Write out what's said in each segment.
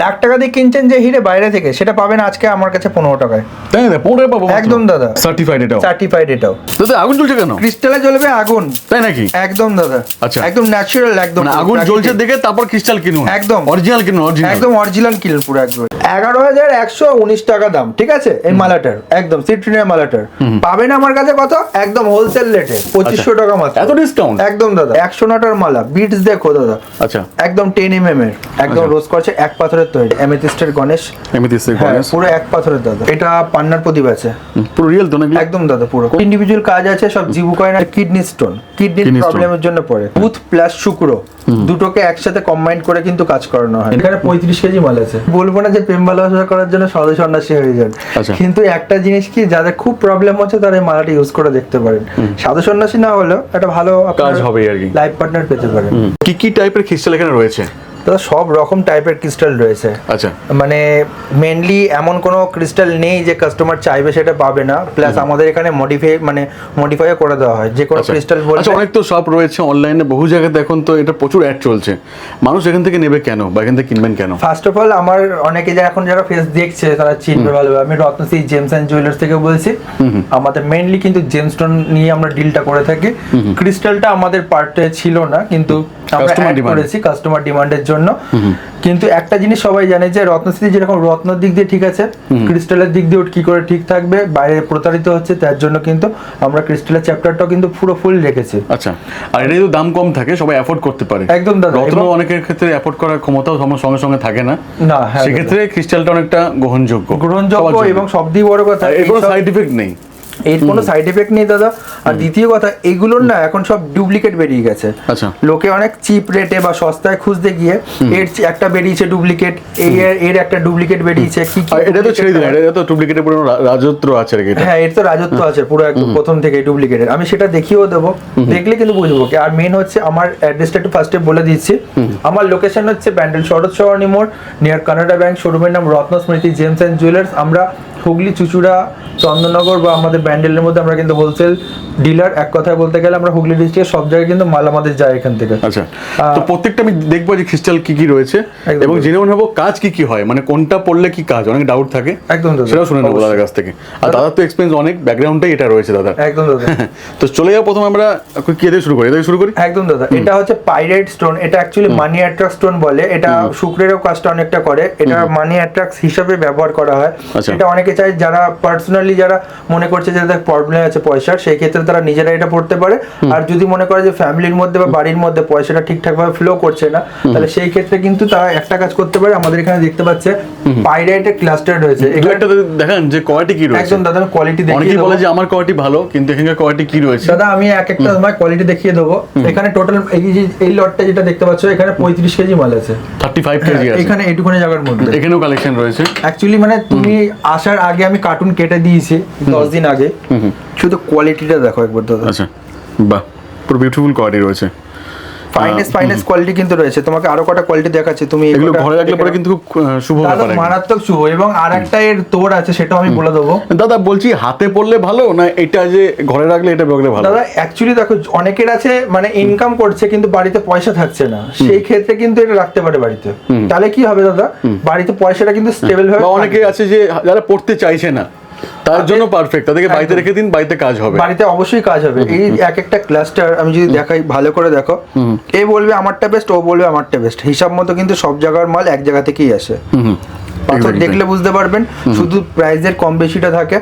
লাখ টাকা দিয়ে কিনছেন যে হিরে বাইরে থেকে সেটা পাবেন আজকে আমার কাছে পনেরো টাকায়। তাই না? পনেরো পাবো একদম দাদা। সার্টিফাইড এটাও। সার্টিফাইড এটাও। দাদা আগুন জ্বলছে কেন? ক্রিস্টালে জ্বলবে আগুন। তাই নাকি? একদম দাদা। আচ্ছা। একদম ন্যাচারাল একদম মানে আগুন জ্বলছে দেখে তারপর ক্রিস্টাল কিনুন। একদম। অরিজিনাল কিনুন অরিজিনাল একদম অরিজিনাল কিল পুরো একদম। এগারো হাজার একশো উনিশ টাকা দাম ঠিক আছে? এই মালাটার একদম সিট্রিনের মালাটার। পাবেন আমার কাছে কত? একদম হোলসেল রেটে পঁচিশশো টাকা মাত্র। এত ডিসকাউন্ট একদম দাদা। একশো নটার মালা বিটস দেখো দাদা। আচ্ছা। একদম টেন এম এম এর। একদম আচ্ছা। রোজ করছে এক পাথরের তৈরি এমেথিস্টের গণেশ। এমনিতে হ্যাঁ পুরো এক পাথরের দাদা। এটা পান্নার প্রদীপ আছে। পুরো রিয়েল তো নাকি? একদম দাদা পুরো। ইন্ডিভিজুয়াল কাজ আছে সব জিবু কয়েন আর কিডনি স্টোন কিডনির প্রবলেমের জন্য পড়ে। বুথ প্লাস শুক্র। দুটোকে একসাথে কম্বাইন করে কিন্তু কাজ করানো হয়। এখানে পঁয়ত্রিশ কেজি মাল আছে। বলব না যে প্রেম ভালোবাসা করার জন্য সাধু সন্ন্যাসী হয়ে যান। আচ্ছা। কিন্তু একটা জিনিস কি যাদের খুব প্রবলেম হচ্ছে তারা এই মালাটা ইউজ করে দেখতে পারেন। সাধু সন্ন্যাসী না হলেও একটা ভালো কাজ হবে আর কি। লাইফ পার্টনার পেতে পারেন। কি কি টাইপের ক্রিস্টাল এখানে রয়েছে? দাদা সব রকম টাইপের ক্রিস্টাল রয়েছে। আচ্ছা। মানে মেনলি এমন কোনো ক্রিস্টাল নেই যে কাস্টমার চাইবে সেটা পাবে না। প্লাস আমাদের এখানে মডিফাই মানে মডিফাই করে দেওয়া হয়। যে কোনো আচ্ছা। ক্রিস্টাল আচ্ছা অনেক তো শপ রয়েছে অনলাইনে বহু জায়গাতে এখন তো এটা প্রচুর অ্যাড চলছে। মানুষ এখান থেকে নেবে কেন? বা এখান থেকে কিনবেন কেন? ফার্স্ট অফ অল আমার অনেকে যারা এখন যারা ফেস দেখছে তারা চিনবে ভালোভাবে। আমি রত্নশ্রী জেমস অ্যান্ড জুয়েলার্স থেকে বলছি। আমাদের মেনলি কিন্তু জেমস্টোন নিয়ে আমরা ডিলটা করে থাকি। ক্রিস্টালটা আমাদের পার্টে ছিল না কিন্তু add demand। করেছি কাস্টমার ডিমান্ডের জন্য। কিন্তু একটা জিনিস সবাই জানে যে রত্নশ্রী যেরকম রত্নর দিক দিয়ে ঠিক আছে ক্রিস্টালের দিক দিয়ে কি করে ঠিক থাকবে বাইরে প্রতারিত হচ্ছে তার জন্য কিন্তু আমরা ক্রিস্টালের চ্যাপ্টারটাও কিন্তু পুরো ফুল রেখেছি। আচ্ছা আর এটা তো দাম কম থাকে সবাই অ্যাফোর্ড করতে পারে। একদম দাদা, রত্ন অনেকের ক্ষেত্রে অ্যাফোর্ড করার ক্ষমতাও সঙ্গে সঙ্গে থাকে না। না হ্যাঁ সেক্ষেত্রে ক্রিস্টালটা অনেকটা গ্রহণযোগ্য। গ্রহণযোগ্য এবং সব দিয়ে বড় কথা এর কোনো সাইড ইফেক্ট নেই। এর কোনো সাইড এফেক্ট নেই দাদা। আর দ্বিতীয় কথা এগুলোর না এখন সব ডুপ্লিকেট বেরিয়ে গেছে। আচ্ছা। লোকে অনেক চিপ রেটে বা সস্তায় খুঁজতে গিয়ে এর একটা বেরিয়েছে ডুপ্লিকেট এই এর- একটা ডুপ্লিকেট বেরিয়েছে কি কি এটা তো ছেড়ে দিন এটা তো ডুপ্লিকেটের পুরো রাজত্ব আছে আর কি হ্যাঁ এর তো রাজত্ব আছে পুরো একদম প্রথম থেকে ডুপ্লিকেটের। আমি সেটা দেখিয়েও দেবো দেখলে কিন্তু বুঝব কি আর মেন হচ্ছে আমার অ্যাড্রেসটা একটু ফার্স্টে বলে দিচ্ছি। আমার লোকেশন হচ্ছে ব্যান্ডেল শরৎ সরণী মোড় নিয়ার কানাডা ব্যাংক শোরুমের নাম রত্ন স্মৃতি জেমস অ্যান্ড জুয়েলার্স। আমরা হুগলি চুচুড়া চন্দননগর বা আমাদের ব্যান্ডেলের মধ্যে আমরা কিন্তু হোলসেল ডিলার এক কথায় বলতে গেলে আমরা হুগলি ডিস্ট্রিক্টের সব জায়গায় কিন্তু মাল আমাদের যায় এখান থেকে। আচ্ছা তো প্রত্যেকটা আমি দেখব যে ক্রিস্টাল কি কি রয়েছে এবং জেনেও নেব কাজ কি কি হয় মানে কোনটা পড়লে কি কাজ অনেক ডাউট থাকে। একদম দাদা। সেটাও শুনে নেব দাদার কাছ থেকে। আর দাদার তো এক্সপিরিয়েন্স অনেক ব্যাকগ্রাউন্ডটাই এটা রয়েছে দাদার একদম দাদা। তো চলে যাও প্রথমে আমরা কি দিয়ে শুরু করি? এদের শুরু করি? একদম দাদা এটা হচ্ছে পাইরেট স্টোন এটা অ্যাকচুয়ালি মানি অ্যাট্রাক্ট স্টোন বলে এটা শুক্রেরও কাজটা অনেকটা করে এটা মানি অ্যাট্রাক্ট হিসাবে ব্যবহার করা হয়। আচ্ছা। এটা অনেকে চায় যারা পার্সোনালি যারা মনে করছে যে তাদের প্রবলেম আছে পয়সার সেই ক্ষেত্রে তারা নিজেরা এটা পড়তে পারে। আর যদি মনে করে যে ফ্যামিলির মধ্যে বা বাড়ির মধ্যে পয়সাটা ঠিকঠাক ভাবে ফ্লো করছে না তাহলে সেই ক্ষেত্রে কিন্তু তারা একটা কাজ করতে পারে। আমাদের এখানে দেখতে পাচ্ছে পাইরেটের ক্লাস্টার রয়েছে দু এখানে একটা দেখান যে কোয়ালিটি কি রয়েছে। একদম দাদা কোয়ালিটি অনেকেই দেখিয়ে বলে যে আমার কোয়ালিটি ভালো কিন্তু এখানকার কোয়ালিটি কি রয়েছে? দাদা আমি এক একটা সময় কোয়ালিটি দেখিয়ে দেবো। এখানে টোটাল এই যে এই লটটা যেটা দেখতে পাচ্ছ এখানে পঁয়ত্রিশ কেজি মাল আছে। থার্টি ফাইভ কেজি আছে। এখানে এইটুখানি জায়গার মধ্যে। এখানেও কালেকশন রয়েছে। অ্যাকচুয়ালি মানে তুমি আসার আগে আমি কার্টুন কেটে দিয়েছি দশ দিন আগে। শুধু কোয়ালিটিটা দেখো। একবার দাদা আচ্ছা বাহ পুরো বিউটিফুল কোয়ালিটি রয়েছে। ফাইনেস্ট ফাইনেস্ট কোয়ালিটি কিন্তু রয়েছে। তোমাকে আরও কটা কোয়ালিটি দেখাচ্ছি। তুমি এগুলো ঘরে রাখলে পরে কিন্তু খুব শুভ ব্যাপার মারাত্মক শুভ। এবং আর একটা এর তোর আছে সেটাও আমি বলে দেবো। দাদা বলছি হাতে পড়লে ভালো না এটা যে ঘরে রাখলে এটা রাখলে ভালো? দাদা অ্যাকচুয়ালি দেখো অনেকের আছে মানে ইনকাম করছে কিন্তু বাড়িতে পয়সা থাকছে না। সেই ক্ষেত্রে কিন্তু এটা রাখতে পারে বাড়িতে। তাহলে কি হবে দাদা? বাড়িতে পয়সাটা কিন্তু স্টেবল হবে বা অনেকে আছে যে যারা পড়তে চাইছে না তার জন্য পারফেক্ট তাদেরকে বাড়িতে রেখে দিন বাড়িতে কাজ হবে। বাড়িতে অবশ্যই কাজ হবে। এই এক একটা ক্লাস্টার আমি যদি দেখাই ভালো করে দেখো। এ বলবে আমারটা বেস্ট ও বলবে আমারটা বেস্ট হিসাব মতো কিন্তু সব জায়গার মাল এক জায়গা থেকেই আসে। হুম। পাথর দেখলে বুঝতে পারবেন শুধু প্রাইসের কম বেশিটা থাকে।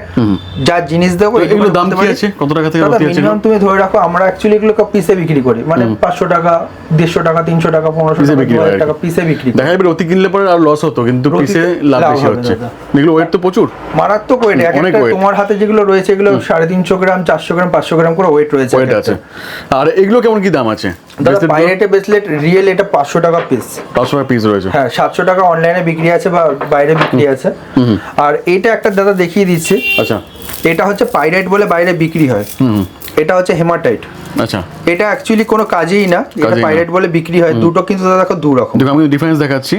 যা জিনিস দেবো তো এগুলোর দাম কি আছে? কত টাকা থেকে ভর্তি আছে মিনিমাম তুমি ধরে রাখো আমরা অ্যাকচুয়ালি এগুলো পিসে বিক্রি করি। মানে পাঁচশো টাকা দেড়শো টাকা তিনশো টাকা পনেরোশো পিসে টাকা পিসে বিক্রি করি। দেখা যাবে অতি কিনলে পরে আর লস হতো কিন্তু পিসে লাভ বেশি হচ্ছে। এগুলো ওয়েট তো প্রচুর। মারাত্মক ওয়েট এক অনেক তোমার হাতে যেগুলো রয়েছে এগুলো সাড়ে তিনশো গ্রাম চারশো গ্রাম পাঁচশো গ্রাম করে ওয়েট রয়েছে ওয়েট আছে। আর এগুলো কেমন কি দাম আছে? দাদা বাইরেটে ব্রেসলেট রিয়েল এটা পাঁচশো টাকা পিস পাঁচশো টাকা পিস রয়েছে। হ্যাঁ সাতশো টাকা অনলাইনে বিক্রি আছে বা বাইরে বিক্রি আছে। আর এটা একটা দাদা দেখিয়ে দিচ্ছি। আচ্ছা। এটা হচ্ছে পাইরাইট বলে বাইরে বিক্রি হয়। এটা হচ্ছে হেমাটাইট। আচ্ছা। এটা অ্যাকচুয়ালি কোনো কাজেই না এটা কাজেই পাইরাইট বলে বিক্রি হয়। দুটো কিন্তু দাদা দেখো দু রকম দেখো আমি ডিফারেন্স দেখাচ্ছি।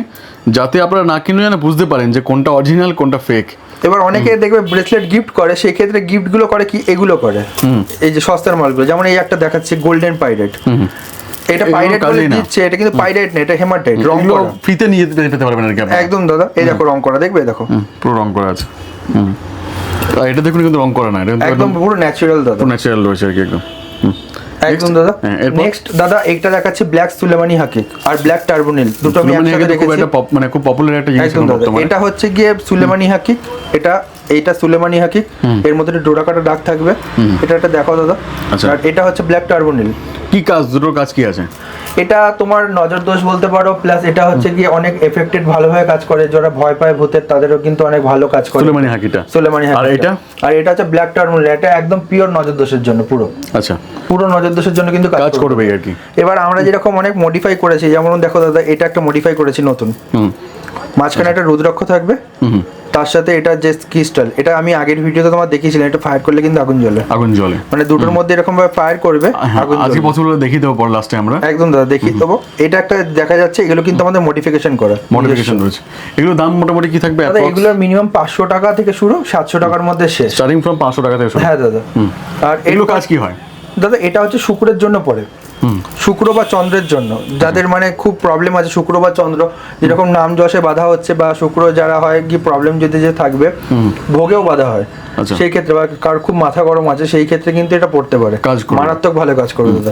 যাতে আপনারা না কিনে যেন বুঝতে পারেন যে কোনটা অরিজিনাল কোনটা ফেক এবার অনেকে দেখবে ব্রেসলেট গিফট করে সেই ক্ষেত্রে গিফটগুলো করে কি? এগুলো করে। এই যে সস্তার মালগুলো যেমন এই একটা দেখাচ্ছে গোল্ডেন পাইরেট এটা পাইরেট বলে দিচ্ছে এটা কিন্তু পাইরেট না এটা হেমাটাইট রং করা। ফ্রিতে নিয়ে পেতে পারবেন আর কি একদম দাদা এই দেখো রং করা দেখবে? দেখো। পুরো রং করা আছে। হুম। এটা দেখুন কিন্তু রং করা না এটা একদম পুরো ন্যাচারাল দাদা। ন্যাচারাল রয়েছে আর কি একদম। একদম দাদা। হ্যাঁ, নেক্সট দাদা এইটা দেখাচ্ছি ব্ল্যাক সুলেমানি হাকিক আর ব্ল্যাক টার্বোনিল দুটো আমি একসাথে pop- মানে খুব পপুলার একটা জিনিস এটা হচ্ছে গিয়ে সুলেমানি হাকিক এটা এইটা সুলেমানি হাকি। এর মধ্যে ডোরা কাটা দাগ থাকবে। এটা একটা দেখো দাদা। আচ্ছা। আর এটা হচ্ছে ব্ল্যাক টার্বোনিল। কি কাজ? দুটোর কাজ কি আছে? এটা তোমার নজর দোষ বলতে পারো প্লাস এটা হচ্ছে কি অনেক এফেক্টেড ভালোভাবে কাজ করে। যারা ভয় পায় ভূতের তাদেরও কিন্তু অনেক ভালো কাজ করে। সুলেমানি হাকিটা। সুলেমানি হাকি আর এটা? আর এটা হচ্ছে ব্ল্যাক টার্বোনিল। এটা একদম পিওর নজর দোষের জন্য পুরো। আচ্ছা। পুরো নজর দোষের জন্য কিন্তু কাজ করবে। আর কি। এবার আমরা যেরকম অনেক মডিফাই করেছি যেমন দেখো দাদা এটা একটা মডিফাই করেছি নতুন। হুম। মাঝখানে একটা রুদ্রাক্ষ থাকবে। তার সাথে এটা যে ক্রিস্টাল এটা আমি আগের ভিডিওতে তোমার দেখিয়েছিলাম এটা ফায়ার করলে কিন্তু আগুন জ্বলে। আগুন জ্বলে। মানে দুটোর মধ্যে এরকম ভাবে ফায়ার করবে হ্যাঁ, আগুন আজকে। পসিবল দেখিয়ে দেবো পর লাস্টে আমরা। একদম দাদা দেখিয়ে দেবো। এটা একটা দেখা যাচ্ছে এগুলো কিন্তু আমাদের মডিফিকেশন করা। মডিফিকেশন রয়েছে। এগুলো দাম মোটামুটি কি থাকবে দাদা এগুলো মিনিমাম পাঁচশো টাকা থেকে শুরু সাতশো টাকার মধ্যে শেষ। স্টার্টিং ফ্রম পাঁচশো টাকা থেকে শুরু। হ্যাঁ দাদা। আর এগুলো কাজ কি হয়? দাদা এটা হচ্ছে শুকুরের জন্য পড়ে। শুক্র বা চন্দ্রের জন্য। যাদের মানে খুব প্রবলেম আছে শুক্র বা চন্দ্র যেরকম নাম যশে বাধা হচ্ছে বা শুক্র যারা হয় কি প্রবলেম যদি যে থাকবে ভোগেও বাধা হয়। আচ্ছা। সেই ক্ষেত্রে বা কার খুব মাথা গরম আছে সেই ক্ষেত্রে কিন্তু এটা পড়তে পারে। কাজ মারাত্মক ভালো কাজ করবে দাদা।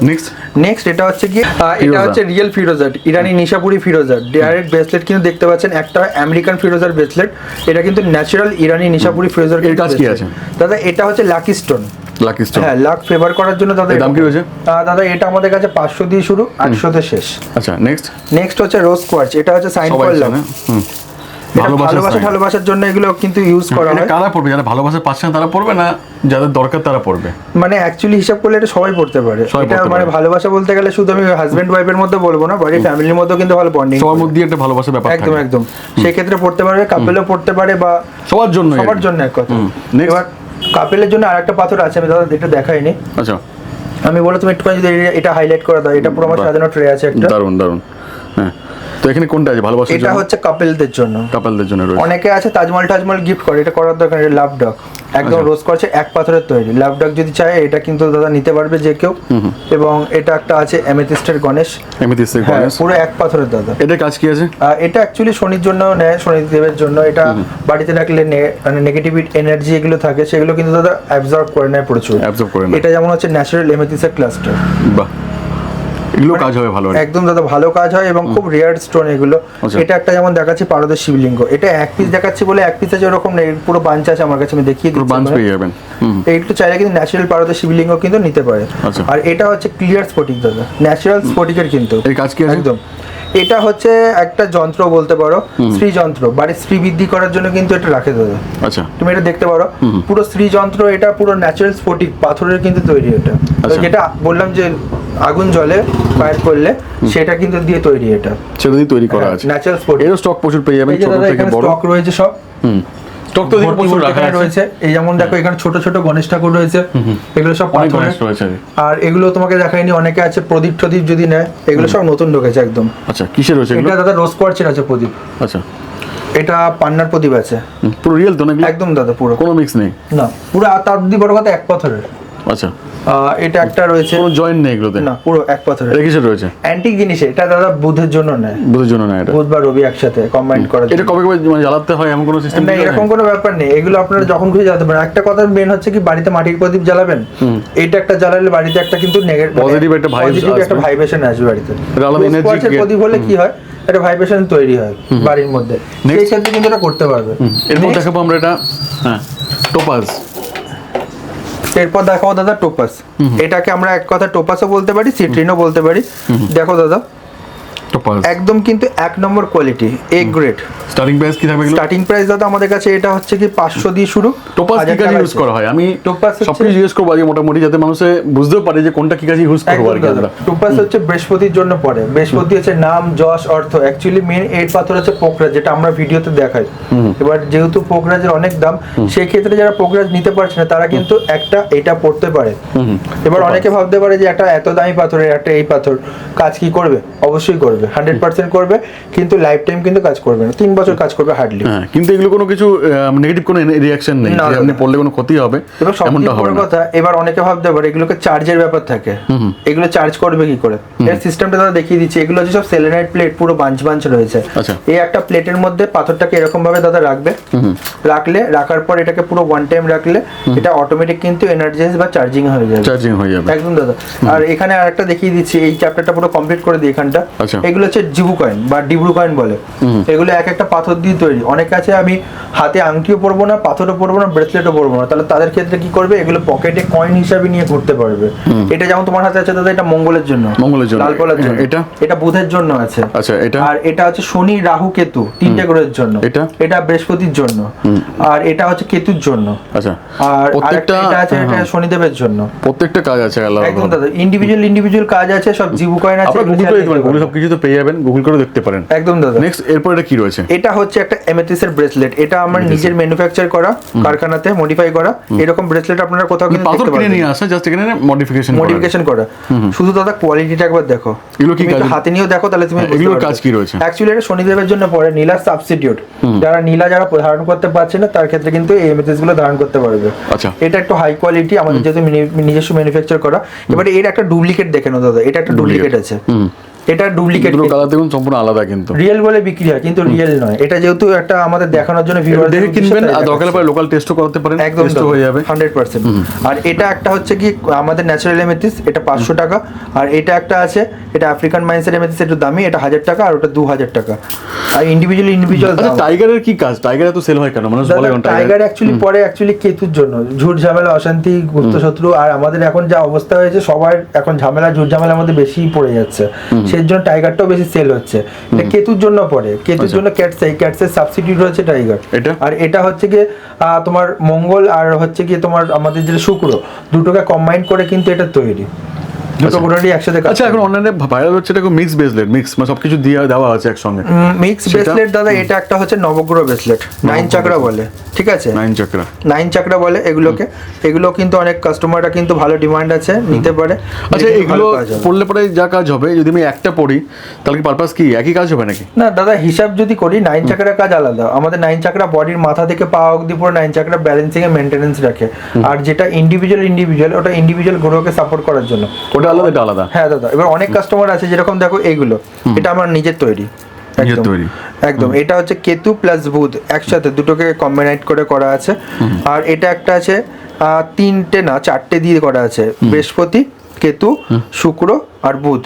নেক্সট এটা হচ্ছে কি এটা হচ্ছে রিয়েল ফিরোজার ইরানি নিশাপুরি ফিরোজার ডাইরেক্ট ব্রেসলেট কিন্তু দেখতে পাচ্ছেন একটা আমেরিকান ফিরোজার ব্রেসলেট এটা কিন্তু ন্যাচারাল ইরানি নিশাপুরি ফিরোজার কাজ কি আছে? দাদা এটা হচ্ছে লাকি স্টোন লাকি স্টোন হ্যাঁ লাক ফেভার করার জন্য দাদা দাম কি রয়েছে? দাদা এটা আমাদের কাছে পাঁচশো দিয়ে শুরু আটশোতে শেষ। আচ্ছা নেক্সট নেক্সট হচ্ছে রোজ কোয়ার্চ এটা হচ্ছে সাইন সবাই করলাম হুম। ভালোবাসা ভালোবাসা ভালোবাসার জন্য এগুলো কিন্তু ইউজ করা হয়। কারা পড়বে? যারা ভালোবাসা পাচ্ছেন তারা পড়বে না যাদের দরকার তারা পড়বে। মানে অ্যাকচুয়ালি হিসাব করলে এটা সবাই পড়তে পারে। এটা মানে ভালোবাসা বলতে গেলে শুধু আমি হাজবেন্ড ওয়াইফের মধ্যে বলব না বাড়ির ফ্যামিলির মধ্যেও কিন্তু ভালো বন্ডিং সবার মধ্যে একটা ভালোবাসার ব্যাপার একদম একদম। সেই ক্ষেত্রে পড়তে পারবে কাপেলও পড়তে পারে বা সবার জন্য সবার জন্য এক কথা. এবার কাপেলের জন্য আরেকটা পাথর আছে আমি দাদা এটা দেখাইনি। আচ্ছা। আমি বলো তুমি একটুখানি যদি এটা- হাইলাইট করে দাও এটা পুরো আমার। সাজানো ট্রে আছে একটা। দারুণ দারুণ হ্যাঁ। তো এখানে কোনটা আছে? ভালোবাসার এটা হচ্ছে কাপেলদের জন্য। কাপালদের জন্য রয়েছে। অনেকে আছে তাজমহল টাজমহল গিফট করে এটা করার দরকার নেই লাভ ডগ একদম আচ্ছা। রোজ করছে এক পাথরের তৈরি। লাভ ডগ যদি চায় এটা কিন্তু দাদা নিতে পারবে যে কেউ। এবং এটা একটা আছে এমেথিস্টের গণেশ। এমনিতে হ্যাঁ পুরো এক পাথরের দাদা। এটার কাজ কি আছে? এটা অ্যাকচুয়ালি শনির জন্য নেয় শনিদেবের জন্য। এটা বাড়িতে রাখলে মানে নেগেটিভ এনার্জি এগুলো থাকে সেগুলো কিন্তু দাদা অ্যাবজর্ব করে নেয় প্রচুর। অ্যাবজর্ব করে না এটা যেমন হচ্ছে ন্যাচারাল এমেথিসের ক্লাস্টার বাহ। এগুলো কাজ হবে ভালো একদম দাদা ভালো কাজ হয় এবং খুব রেয়ার স্টোন এগুলো। আচ্ছা। এটা একটা যেমন দেখাচ্ছি পারদের শিবলিঙ্গ এটা এক পিস দেখাচ্ছি বলে এক পিসে আছে ওরকম নেই পুরো বাঞ্চ আছে আমার কাছে আমি দেখিয়ে দিচ্ছি বাঞ্চ পেয়ে যাবেন। হুম। চাইলে কিন্তু ন্যাচারাল পারদের শিবলিঙ্গ কিন্তু নিতে পারে। আচ্ছা। আর এটা হচ্ছে ক্লিয়ার স্পটিক দাদা ন্যাচারাল স্পটিকের কিন্তু। এই কাজ কি একদম। এটা হচ্ছে একটা যন্ত্র বলতে পারো স্ত্রী যন্ত্র বাড়ির স্ত্রী বৃদ্ধি করার জন্য কিন্তু এটা রাখে দাদা আচ্ছা। তুমি এটা দেখতে পারো পুরো স্ত্রী যন্ত্র এটা পুরো ন্যাচারাল স্ফটিক পাথরের কিন্তু তৈরি এটা। আচ্ছা। যেটা বললাম যে আগুন জলে ফায়ার করলে সেটা কিন্তু দিয়ে তৈরি এটা। সেটা দিয়ে তৈরি করা আছে। ন্যাচারাল স্ফটিক এর স্টক প্রচুর পেয়ে যাবেন ছোট থেকে বড়। স্টক রয়েছে সব। হুম। রয়েছে। এই যেমন দেখো এখানে ছোট ছোট গণেশ ঠাকুর রয়েছে। এগুলো সব পাথরের। আর এগুলো তোমাকে দেখায়নি অনেকে আছে প্রদীপ টদীপ যদি নেয় এগুলো সব নতুন ঢুকেছে একদম। আচ্ছা কিসের রয়েছে এটা দাদা রোজ কোয়ার্চের আছে প্রদীপ। আচ্ছা। এটা পান্নার প্রদীপ আছে। পুরো রিয়েল তো নাকি? একদম দাদা পুরো। কোনো মিক্স নেই? না পুরো আর তার বড় কথা এক পাথরের। আচ্ছা। এটা একটা রয়েছে। কোনো জয়েন্ট নেই এগুলোতে? না পুরো এক পাথরের। এটা রয়েছে? অ্যান্টিক জিনিস এটা দাদা বুধের জন্য নেয়। বুঝের জন্য না এটা? বুধ বা রবি একসাথে কম্বাইন করার এটা কবে কবে মানে জ্বালাতে হয়? এমন কোনো সিস্টেম না এরকম কোনো ব্যাপার নেই। এগুলো আপনারা যখন খুশি জ্বালাতে পারেন। একটা কথা মেন হচ্ছে কি বাড়িতে মাটির প্রদীপ জ্বালাবেন? এটা একটা জ্বালালে বাড়িতে একটা কিন্তু Positive একটা vibes পজিটিভ একটা। ভাইব্রেশন আসবে বাড়িতে। আলাদা এর create- প্রদীপ হলে কি হয়? একটা ভাইব্রেশন তৈরি হয় বাড়ির মধ্যে। সেই ক্ষেত্রে কিন্তু এটা করতে পারবে। এরপর Next, দেখাবো আমরা এটা। হ্যাঁ। টোপাজ এরপর দেখো দাদা টোপাস। এটাকে আমরা এক কথা টোপাসও বলতে পারি সিট্রিনও বলতে পারি। দেখো দাদা একদম কিন্তু এক নম্বর quality A grade starting price কি থাকবে স্টার্টিং প্রাইস দাদা আমাদের কাছে এটা হচ্ছে কি পাঁচশো দিয়ে শুরু টোপাজ কি কাজে ইউজ করা হয়? আমি টোপাস হচ্ছে- সবকিছু জিজ্ঞেস করব আজকে মোটামুটি যাতে মানুষে বুঝতেও পারে যে কোনটা কি কাজে ইউজ করব আর কি টুপাস হচ্ছে বৃহস্পতির জন্য পড়ে। বৃহস্পতি হচ্ছে নাম যশ অর্থ। অ্যাকচুয়ালি মেন এর পাথর হচ্ছে পোকরাজ যেটা আমরা ভিডিওতে দেখাই। এবার যেহেতু পোকরাজের অনেক দাম সেই ক্ষেত্রে যারা পোকরাজ নিতে পারছে না তারা কিন্তু একটা এটা পড়তে পারে। এবার অনেকে ভাবতে পারে যে একটা এত দামি পাথরের একটা এই পাথর কাজ কি করবে? অবশ্যই করবে। হান্ড্রেড পার্সেন্ট করবে কিন্তু লাইফ টাইম কিন্তু কাজ করবে না। তিন বছর কাজ করবে হার্ডলি হ্যাঁ কিন্তু এগুলো কোনো কিছু নেগেটিভ কোনো রিয়াকশন নেই আপনি পড়লে কোনো ক্ষতি হবে এবার সব এমনটা হবে বড় কথা এবার অনেকে ভাবতে পারে এগুলোকে চার্জের ব্যাপার থাকে। এগুলো চার্জ করবে কি করে? এর সিস্টেমটা দাদা দেখিয়ে দিচ্ছি এগুলো হচ্ছে সব সেলেনাইট প্লেট পুরো বাঞ্চ বাঞ্চ রয়েছে। আচ্ছা। এই একটা প্লেটের মধ্যে পাথরটাকে এরকম ভাবে দাদা রাখবে। রাখলে রাখার পর এটাকে পুরো ওয়ান টাইম রাখলে এটা অটোমেটিক কিন্তু এনার্জাইজ বা চার্জিং হয়ে যাবে। চার্জিং হয়ে যাবে। একদম দাদা। আর এখানে আরেকটা দেখিয়ে দিচ্ছি এই চ্যাপ্টারটা পুরো কমপ্লিট করে দিই এখানটা। আচ্ছা। এগুলো হচ্ছে জিবু কয়েন বা ডিব্রু কয়েন বলে। এগুলো এক একটা পাথর দিয়ে তৈরি। অনেক আছে আমি হাতে আংটিও পরবো না পাথরও পরবো না ব্রেসলেটও পরবো না। তাহলে তাদের ক্ষেত্রে কি করবে? এগুলো পকেটে কয়েন হিসাবে নিয়ে ঘুরতে পারবে। এটা যেমন তোমার হাতে আছে দাদা এটা মঙ্গলের জন্য। মঙ্গলের জন্য। লাল কলার জন্য। এটা? এটা বুধের জন্য আছে। আচ্ছা এটা? আর এটা হচ্ছে শনি রাহু কেতু। তিনটে গ্রহের জন্য। এটা? এটা বৃহস্পতির জন্য। আর এটা হচ্ছে কেতুর জন্য। আচ্ছা। আর প্রত্যেকটা এটা আছে এটা হ্যাঁ, শনিদেবের জন্য। প্রত্যেকটা কাজ আছে আলাদা একদম দাদা। ইন্ডিভিজুয়াল ইন্ডিভিজুয়াল কাজ আছে সব জিবু কয়েন আছে গুগল। সব কিছু তো পেয়ে যাবেন গুগল করে দেখতে পারেন। একদম দাদা। নেক্সট এরপর এটা কি রয়েছে? এটা হচ্ছে একটা এমেথিসের ব্রেসলেট এটা আমার নিজের ম্যানুফ্যাকচার করা কারখানাতে মডিফাই করা। এরকম ব্রেসলেট আপনারা কোথাও কিন্তু পাথর কিনে নিয়ে আসা জাস্ট এখানে মডিফিকেশন মডিফিকেশন করা। শুধু দাদা কোয়ালিটিটা একবার দেখো। এগুলো কি কাজ? হাতে নিয়েও দেখো তাহলে তুমি হ্যাঁ, এগুলোর কাজ কি রয়েছে? অ্যাকচুয়ালি এটা শনিদেবের জন্য পড়ে নীলা সাবস্টিটিউট যারা নীলা যারা ধারণ করতে পারছে না তার ক্ষেত্রে কিন্তু এই এমএসএসগুলো ধারণ করতে পারবে। আচ্ছা। এটা একটু হাই কোয়ালিটি আমাদের যেহেতু নিজস্ব ম্যানুফ্যাকচার করা। এবারে এর একটা ডুপ্লিকেট দেখে নাও দাদা। এটা একটা ডুপ্লিকেট আছে। এটা ডুপ্লিকেট দুটো কালার দেখুন সম্পূর্ণ আলাদা কিন্তু। রিয়েল বলে বিক্রি হয় কিন্তু রিয়েল নয়। এটা যেহেতু একটা আমাদের দেখানোর জন্য ভিউয়ার দেখে কিনবেন আর দরকার পরে লোকাল টেস্টও করাতে পারেন একদম টেস্টও হয়ে যাবে। হান্ড্রেড পার্সেন্ট আর এটা একটা হচ্ছে কি আমাদের ন্যাচারাল এমেথিস এটা পাঁচশো টাকা। আর এটা একটা আছে এটা আফ্রিকান মাইন্সের এমেথিস একটু দামি এটা হাজার টাকা আর ওটা দু হাজার টাকা। আর ইন্ডিভিজুয়াল ইন্ডিভিজুয়াল আচ্ছা টাইগারের কি কাজ? টাইগার এত সেল হয় কেন? মানুষ বলে কেন টাইগার টাইগার অ্যাকচুয়ালি পরে অ্যাকচুয়ালি কেতুর জন্য। ঝুট ঝামেলা অশান্তি গুপ্ত শত্রু আর আমাদের এখন যা অবস্থা হয়েছে সবার এখন ঝামেলা ঝুট ঝামেলার মধ্যে বেশি পড়ে যাচ্ছে। সেই জন্য টাইগারটাও বেশি সেল হচ্ছে। এটা কেতুর জন্য পড়ে। কেতুর জন্য ক্যাটসাই ক্যাটসের সাবসিডিউট হচ্ছে টাইগার আচ্ছা। এটা? আর এটা হচ্ছে আহ, তোমার মঙ্গল আর হচ্ছে কি তোমার আমাদের যেটা শুক্র দুটোকে কম্বাইন করে কিন্তু এটা তৈরি। দুটো আচ্ছা। একসাথে আচ্ছা এখন অনলাইনে ভাইরাল হচ্ছে এটা মিক্স ব্রেসলেট মিক্স মানে সবকিছু দিয়ে দেওয়া আছে একসঙ্গে? মিক্স ব্রেসলেট দাদা এটা একটা হচ্ছে নবগ্রহ ব্রেসলেট নাইন চাকরা বলে ঠিক আছে? নাইন চক্রা নাইন চাকরা বলে এগুলোকে। এগুলো কিন্তু অনেক কাস্টমাররা কিন্তু ভালো ডিমান্ড আছে নিতে পারে। আচ্ছা এগুলো। পড়লে পরে যা কাজ হবে যদি আমি একটা পড়ি তাহলে কি পারপাস কি? একই কাজ হবে নাকি? না দাদা হিসাব যদি করি নাইন চাকরা কাজ আলাদা। আমাদের নাইন চাকরা বডির মাথা থেকে পা অবধি পুরো নাইন চাকরা ব্যালেন্সিং এ মেনটেনেন্স রাখে আর যেটা ইন্ডিভিজুয়াল ইন্ডিভিজুয়াল ওটা ইন্ডিভিজুয়াল গ্রহকে সাপোর্ট করার জন্য। ওটা আলাদা এটা আলাদা। হ্যাঁ দাদা এবার অনেক কাস্টমার আছে যেরকম দেখো এইগুলো এটা আমার নিজের তৈরি নিজের একদম। তৈরি। একদম এটা হচ্ছে কেতু প্লাস বুধ একসাথে দুটোকে কম্বাইনাইট করে করা আছে। আর এটা একটা আছে আহ, তিনটে না চারটে দিয়ে করা আছে বৃহস্পতি কেতু শুক্র আর বুধ।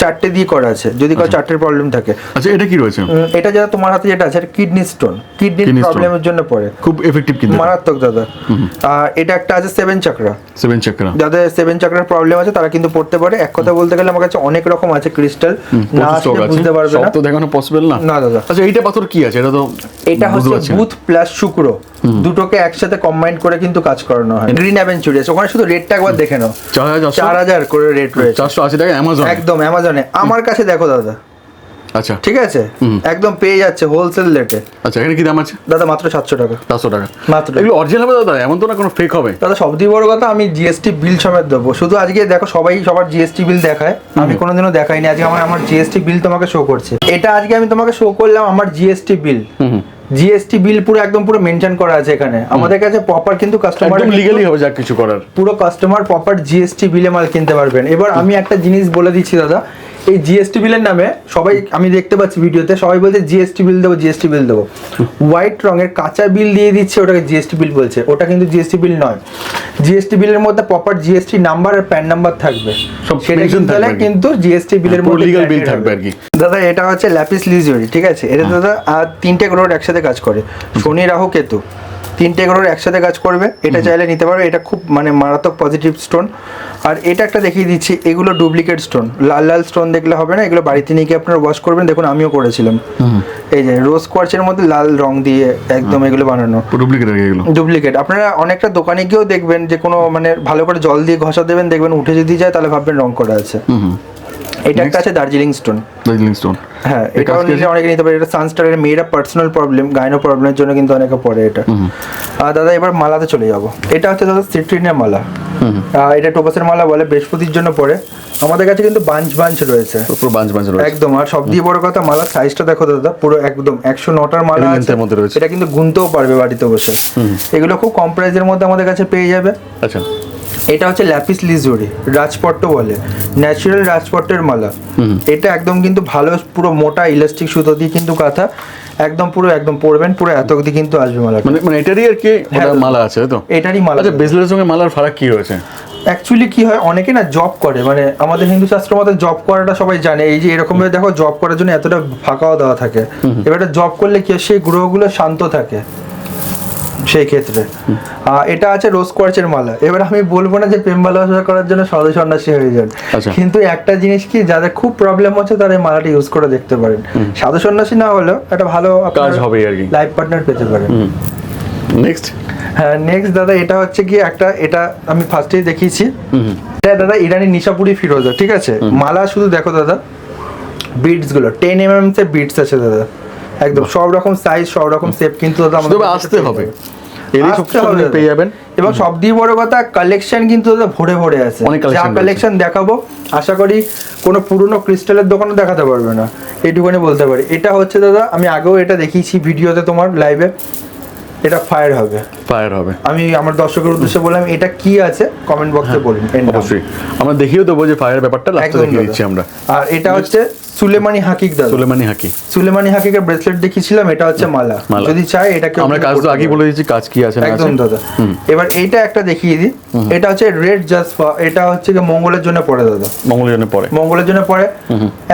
চারটে দিয়ে করা আছে। যদি কারও চারটের প্রবলেম থাকে। আচ্ছা এটা কি রয়েছে? এটা যারা তোমার হাতে যেটা আছে কিডনি স্টোন কিডনি প্রবলেমের জন্য পড়ে। খুব এফেক্টিভ কিন্তু মারাত্মক দাদা। আর এটা একটা আছে সেভেন চাকরা সেভেন চক্রা যাদের সেভেন চাকরার প্রবলেম আছে তারা কিন্তু পড়তে পারে। এক কথা বলতে গেলে আমার কাছে অনেক রকম আছে ক্রিস্টাল না বুঝতে পারবে না। তো দেখানো পসিবল না। না দাদা। আচ্ছা এইটা পাথর কি আছে? এটা তো এটা হচ্ছে বুধ প্লাস শুক্র। দুটোকে একসাথে কম্বাইন করে কিন্তু কাজ করানো হয়। গ্রিন অ্যাভেঞ্চুরি আছে ওখানে শুধু রেটটা একবার দেখে নাও। চার হাজার করে রেট রয়েছে। চারশো আশি টাকা অ্যামাজন একদম অ্যামাজনে আমার কাছে দেখো দাদা। আচ্ছা। ঠিক আছে? একদম পেয়ে যাচ্ছে হোলসেল রেটে আচ্ছা এখানে কি দাম আছে? দাদা মাত্র সাতশো টাকা। চারশো টাকা। মাত্র। এগুলো অরিজিনাল হবে দাদা? এমন তো না কোনো ফেক হবে। দাদা সবথেকে বড় কথা আমি জিএসটি বিল সমেত দেবো। শুধু আজকে দেখো সবাই সবার জিএসটি বিল দেখায়। আমি কোনোদিনও দেখাইনি। আজকে আমার আমার জিএসটি বিল তোমাকে শো করছে। এটা আজকে আমি তোমাকে শো করলাম আমার জিএসটি বিল জিএসটি বিল পুরো একদম পুরো মেনটেন করা আছে এখানে। আমাদের কাছে প্রপার কিন্তু কাস্টমার একদম লিগালি হবে যা কিছু করার। পুরো কাস্টমার প্রপার জিএসটি বিলে মাল কিনতে পারবেন। এবার আমি একটা জিনিস বলে দিচ্ছি দাদা। এই জিএসটি বিলের নামে সবাই আমি দেখতে পাচ্ছি ভিডিওতে সবাই বলছে জিএসটি বিল দেবো জিএসটি বিল দেবো। হোয়াইট রঙের কাঁচা বিল দিয়ে দিচ্ছে ওটাকে জিএসটি বিল বলছে। ওটা কিন্তু জিএসটি বিল নয়। জিএসটি বিলের মধ্যে প্রপার জিএসটি নাম্বার আর প্যান নাম্বার থাকবে। সব সেটা কিন্তু। কিন্তু জিএসটি বিলের মধ্যে branded থাকবে আর কি। দাদা এটা হচ্ছে ল্যাপিস লিজিওরি ঠিক আছে? এটা দাদা আর তিনটে গ্রোড একসাথে কাজ করে। শনি রাহু কেতু। তিনটে গ্রোড একসাথে কাজ করবে এটা চাইলে নিতে পারবে। এটা খুব মানে মারাত্মক পজিটিভ স্টোন আর এটা একটা দেখিয়ে দিচ্ছি এগুলো ডুপ্লিকেট স্টোন লাল লাল স্টোন দেখলে হবে না এগুলো বাড়িতে নিয়ে গিয়ে আপনারা ওয়াশ করবেন। দেখুন আমিও করেছিলাম। এই যে রোজ কোয়ার্চের মধ্যে লাল রং দিয়ে একদম এগুলো বানানো। ডুপ্লিকেট ডুপ্লিকেট আপনারা অনেকটা দোকানে গিয়েও দেখবেন যে কোনো মানে ভালো করে জল দিয়ে ঘষা দেবেন দেখবেন উঠে যদি যায় তাহলে ভাববেন রং করা আছে। এটা একটা আছে দার্জিলিং স্টোন দার্জিলিং স্টোন হ্যাঁ এটাও নিলে অনেকে নিতে পারে এটা সানস্টারের মেয়েরা পার্সোনাল প্রবলেম গাইনো প্রবলেমের জন্য কিন্তু অনেকে পড়ে এটা। আর দাদা এবার মালাতে চলে যাব। এটা হচ্ছে দাদা সিট্রিনের মালা। এটা টোপাসের মালা বলে বৃহস্পতির জন্য পড়ে। আমাদের কাছে কিন্তু বাঞ্চ বাঞ্চ রয়েছে। পুরো বাঞ্চ বাঞ্চ রয়েছে। একদম আর সব দিয়ে বড় কথা মালার সাইজটা দেখো দাদা পুরো একদম একশো নটার মালা আছে। এর মধ্যে রয়েছে। এটা কিন্তু গুনতেও পারবে বাড়িতে বসে। এগুলো খুব কম প্রাইসের মধ্যে আমাদের কাছে পেয়ে যাবে। আচ্ছা। এটা হচ্ছে ল্যাপিস লিজুরি রাজপট্ট বলে। ন্যাচারাল রাজপট্টের মালা। এটা একদম কিন্তু ভালো পুরো মোটা ইলাস্টিক সুতো দিয়ে কিন্তু কাঁথা একদম পুরো একদম পরবেন পুরো এত অবধি কিন্তু আসবে মালাটা। মানে মানে এটারই আর কি হ্যাঁ, মালা আছে তো? এটারই মালা আচ্ছা বেসলের সঙ্গে মালার ফারাক কি রয়েছে? অ্যাকচুয়ালি কি হয় অনেকে না জব করে মানে আমাদের হিন্দু শাস্ত্র মতে জব করাটা সবাই জানে। এই যে এরকম ভাবে দেখো জব করার জন্য এতটা ফাঁকাও দেওয়া থাকে। এবার জব করলে কি হয়, সেই গ্রহগুলো শান্ত থাকে। সেই ক্ষেত্রে। এটা আছে রোজ কোয়ার্চের মালা। এবার আমি বলব না যে প্রেম ভালোবাসা করার জন্য সাধু সন্ন্যাসী হয়ে যান। আচ্ছা। কিন্তু একটা জিনিস কি যাদের খুব প্রবলেম হচ্ছে তারা এই মালাটা ইউজ করে দেখতে পারেন। সাধু সন্ন্যাসী না হলেও একটা ভালো কাজ হবেই আর কি। লাইফ পার্টনার পেতে পারেন। নেক্সট হ্যাঁ নেক্সট দাদা এটা হচ্ছে কি একটা এটা আমি ফার্স্টেই দেখিয়েছি। এটা দাদা ইরানি নিশাপুরি ফিরোজা ঠিক আছে? মালা শুধু দেখো দাদা বিটসগুলো টেন এম এম বিটস আছে দাদা। একদম সব রকম সাইজ সব রকম শেপ কিন্তু দাদা আমাদের আসতে হবে। পেয়ে যাবেন। এবং সব দিয়ে বড় কথা কালেকশন কিন্তু ভরে ভরে আছে। যা কালেকশন দেখাবো আশা করি কোনো পুরনো ক্রিস্টালের দোকানে দেখাতে পারবে না। এইটুকুনি বলতে পারি। এটা হচ্ছে দাদা আমি আগেও এটা দেখিয়েছি ভিডিওতে তোমার লাইভে এটা ফায়ার হবে। ফায়ার হবে। আমি আমার দর্শকের উদ্দেশ্যে বললাম এটা কি আছে? কমেন্ট বক্সে বলুন অবশ্যই। আমরা দেখিয়েও দেবো যে ফায়ার ব্যাপারটা লাস্টে দেখিয়ে দিচ্ছি আমরা। আর এটা হচ্ছে সুলেমানি হাকিক দাদা সুলেমানি হাকি সুলেমানি হাকিকের ব্রেসলেট দেখিয়েছিলাম এটা হচ্ছে মালা। যদি চাই এটাকে আমরা কাজ তো আগেই বলে দিচ্ছি কাজ কি আছে না একদম দাদা। এবার এইটা একটা দেখিয়ে দিই। এটা হচ্ছে রেড জাসপা এটা হচ্ছে কি মঙ্গলের জন্য পড়ে দাদা। মঙ্গলের জন্য পরে মঙ্গলের জন্য পড়ে।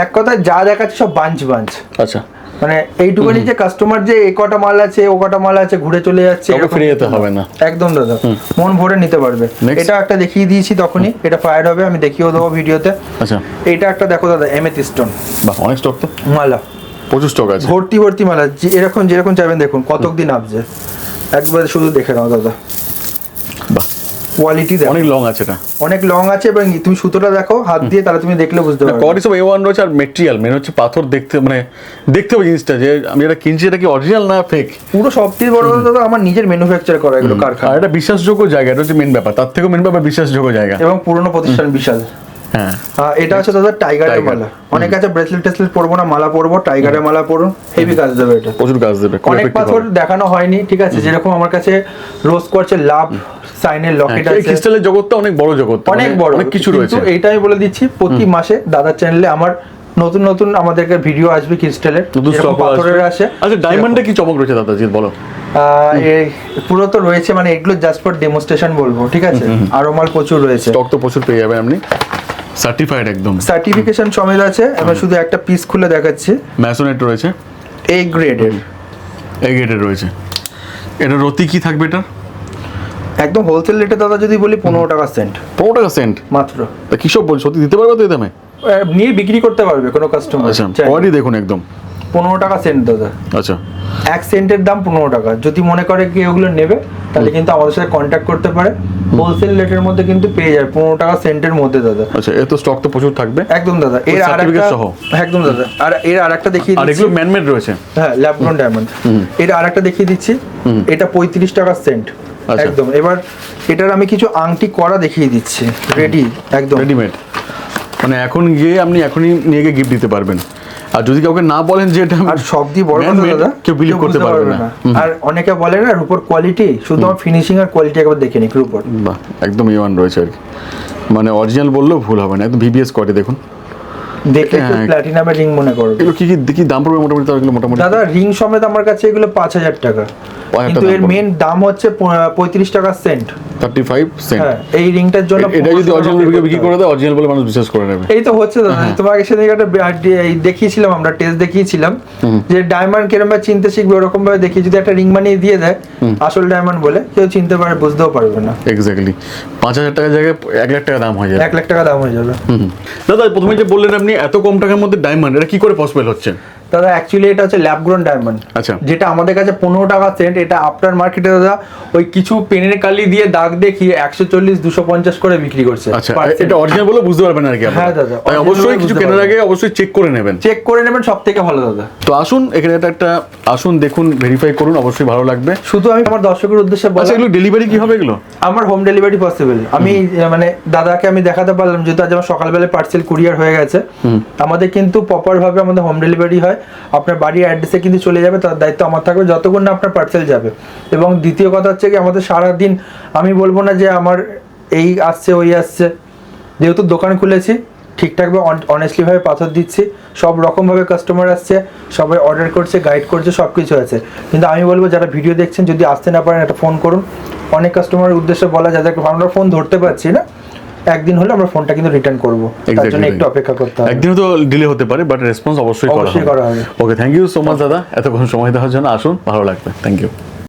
এক কথায় যা দেখাচ্ছে সব বাঞ্চ বাঞ্চ। আচ্ছা। মানে এইটুকুনি যে কাস্টমার যে এ কটা মাল আছে ও কটা মাল আছে ঘুরে চলে যাচ্ছে ফিরে যেতে হবে না। একদম দাদা। মন ভরে নিতে পারবে। এটা একটা দেখিয়ে দিয়েছি তখনই এটা ফায়ার হবে আমি দেখিয়েও দেবো ভিডিওতে। আচ্ছা। এইটা একটা দেখো দাদা এমেথিস্টোন বাহ অনেক স্টক তো। মালা। প্রচুর স্টক আছে। ভর্তি ভর্তি মালা। যে- এরকম যেরকম চাইবেন দেখুন কতক দিন আপজে একবার শুধু দেখে নাও দাদা। কোয়ালিটি দেখো। অনেক লং আছে এটা। অনেক লং আছে এবং তুমি সুতোটা দেখো হাত দিয়ে তাহলে তুমি দেখলে বুঝতে পারবে। কোয়ালিটি সব এ ওয়ান রয়েছে আর মেটেরিয়াল মেন হচ্ছে পাথর দেখতে মানে দেখতে হবে জিনিসটা যে আমি এটা কিনছি এটা কি অরিজিনাল না ফেক পুরো সবথেকে বড় কথা দাদা আমার নিজের ম্যানুফ্যাকচার করা এগুলো কারখানা। এটা বিশ্বাসযোগ্য জায়গা এটা হচ্ছে মেন ব্যাপার। তার থেকেও মেন ব্যাপার বিশ্বাসযোগ্য জায়গা। এবং পুরনো প্রতিষ্ঠান বিশাল। এটা হচ্ছে দাদা টাইগারের মালা। অনেক আছে ব্রেসলেট টেসলেট পরবো না মালা পরবো টাইগারের মালা পরুন হেভি কাজ দেবে এটা। প্রচুর কাজ দেবে অনেক পাথর দেখানো হয়নি ঠিক আছে? যেরকম আমার কাছে রোজ করছে লাভ সাইনের লকেট হ্যাঁ, আছে। ক্রিস্টালের জগৎটা অনেক বড় জগৎ অনেক মানে বড়। অনেক কিছু রয়েছে। এইটা আমি বলে দিচ্ছি প্রতি মাসে দাদার চ্যানেলে আমার নতুন নতুন আমাদেরকে ভিডিও আসবে ক্রিস্টালের পাথরের আসে আচ্ছা ডায়মন্ডে কি চমক রয়েছে দাদা জি বলো। আহ, পুরো তো রয়েছে মানে এগুলো জাস্ট ফর ডেমোস্ট্রেশন বলব ঠিক আছে? আরও মাল প্রচুর রয়েছে। স্টক তো প্রচুর পেয়ে যাবেন আপনি। সার্টিফাইড একদম। সার্টিফিকেশন সমেত আছে। আমরা শুধু একটা পিস খুলে দেখাচ্ছি। ম্যাসোনেট রয়েছে। এ গ্রেডের এ গ্রেডের রয়েছে। এটা রতি কি থাকবে এটা একদম হোলসেল রেটে দাদা যদি বলি পনেরো টাকা সেন্ট পনেরো টাকা সেন্ট মাত্র। তা কি সব বল? সত্যি দিতে পারবে তো এই দামে? নিয়ে বিক্রি করতে পারবে কোনো কাস্টমার আচ্ছা কোয়ালিটি দেখুন একদম। পনেরো টাকা সেন্ট দাদা। আচ্ছা। এক সেন্টের দাম পনেরো টাকা। যদি মনে করে কি ওগুলো নেবে তাহলে কিন্তু আমাদের সাথে কন্ট্যাক্ট করতে পারে। হোলসেল রেটের মধ্যে কিন্তু পেয়ে যায় পনেরো টাকা সেন্টের মধ্যে দাদা। আচ্ছা এর তো স্টক তো প্রচুর থাকবে। একদম দাদা। এর আর একটা? একদম দাদা। আর এর আর একটা দেখিয়ে আর দিচ্ছি। এগুলো ম্যানমেড রয়েছে। হ্যাঁ ল্যাবগ্রন ডায়মন্ড এটা আর একটা দেখিয়ে দিচ্ছি। এটা পঁয়ত্রিশ টাকা সেন্ট আচ্ছা। একদম। এবার এটার আমি কিছু আংটি করা দেখিয়ে দিচ্ছি। রেডি একদম। রেডিমেড মানে এখন গিয়ে আপনি এখনই নিয়ে গিয়ে গিফট দিতে পারবেন। আর যদি কাউকে না বলেন যে এটা আর সব দিয়ে বড় কথা দাদা কেউ বিলিভ করতে পারবে না। আর অনেকে বলে না রূপোর কোয়ালিটি শুধু ফিনিশিং আর কোয়ালিটি একবার দেখে নিক রূপোর। বাহ একদম ইওয়ান রয়েছে আর কি। মানে অরিজিনাল বললেও ভুল হবে না একদম ভিবিএস কোয়ালিটি দেখুন। দেখে হ্যাঁ। প্ল্যাটিনামের রিং মনে করবে এগুলো কি কি দাম পড়বে মোটামুটি তার মোটামুটি? দাদা রিং সমেত আমার কাছে এগুলো পাঁচ হাজার টাকা। কিন্তু এর মেন দাম হচ্ছে পঁয়ত্রিশ টাকা সেন্ট থার্টি ফাইভ সেন্ট হ্যাঁ এই রিংটার জন্য এটা যদি অরিজিনাল বিক্রি করে দেয় অরিজিনাল বলে মানুষ বিশ্বাস করে নেবে। এই তো হচ্ছে দাদা হ্যাঁ। তোমাকে সেদিন একটা দেখিয়েছিলাম আমরা টেস্ট দেখিয়েছিলাম যে ডায়মন্ড কিরম ভাবে চিনতে শিখবে ওরকম ভাবে দেখিয়ে যদি একটা রিং বানিয়ে দিয়ে দেয় আসল ডায়মন্ড বলে কেউ চিনতে পারে বুঝতেও পারবে না। এক্স্যাক্টলি পাঁচ হাজার টাকার জায়গায় এক লাখ টাকা দাম হয়ে যায় এক লাখ টাকা দাম হয়ে যাবে। হুম। দাদা প্রথমে যে বললেন আপনি এত কম টাকার মধ্যে ডায়মন্ড এটা কি করে পসিবল হচ্ছে? দাদা অ্যাকচুয়ালি এটা হচ্ছে ল্যাব গ্রোন ডায়মন্ড আচ্ছা। যেটা আমাদের কাছে পনেরো টাকা সেন্ট এটা আফটার মার্কেটে দাদা ওই কিছু পেনের কালি দিয়ে দাগ দেখিয়ে একশো চল্লিশ দুশো পঞ্চাশ করে বিক্রি করছে আচ্ছা এটা অরিজিনাল বলে বুঝতে পারবেন আর কি হ্যাঁ, দাদা, অবশ্যই কিছু কেনার আগে অবশ্যই চেক করে নেবেন। চেক করে নেবেন সব থেকে ভালো দাদা। তো আসুন এখানে এটা একটা আসুন দেখুন ভেরিফাই করুন অবশ্যই ভালো লাগবে। শুধু আমি আমার দর্শকের উদ্দেশ্যে আচ্ছা এগুলো ডেলিভারি কি হবে এগুলো? আমার হোম ডেলিভারি পসিবল আমি মানে দাদাকে আমি দেখাতে পারলাম যেহেতু আজ আমার সকালবেলায় পার্সেল কুরিয়ার হয়ে গেছে। আমাদের কিন্তু প্রপার ভাবে আমাদের হোম ডেলিভারি হয়। আপনার বাড়ির অ্যাড্রেসে কিন্তু চলে যাবে, তার দায়িত্ব আমার থাকবে, যতক্ষণ না আপনার পার্সেল যাবে। এবং দ্বিতীয় কথা হচ্ছে কি, আমাদের সারা দিন আমি বলব না যে আমার এই আসছে, ওই আসছে। যেহেতু দোকান খুলেছি ঠিকঠাকভাবে অনেস্টলি ভাবে পাথর দিচ্ছি, সব রকম ভাবে কাস্টমার আসছে, সবাই অর্ডার করছে গাইড করছে সব কিছু আছে। কিন্তু আমি বলব, যারা ভিডিও দেখছেন, যদি আসতে না পারেন, একটা ফোন করুন। অনেক কাস্টমারের উদ্দেশ্যে বলা যাদের আমরা ফোন ধরতে পারছি না। একদিন হলে আমরা ফোনটা কিন্তু রিটার্ন করব। তার জন্য একটু অপেক্ষা করতে হবে। একদিন তো ডিলে হতে পারে বাট রেসপন্স অবশ্যই করা হবে। Okay thank you so much দাদা। এতক্ষণ সময় দেওয়ার জন্য আসুন ভালো লাগবে। Thank you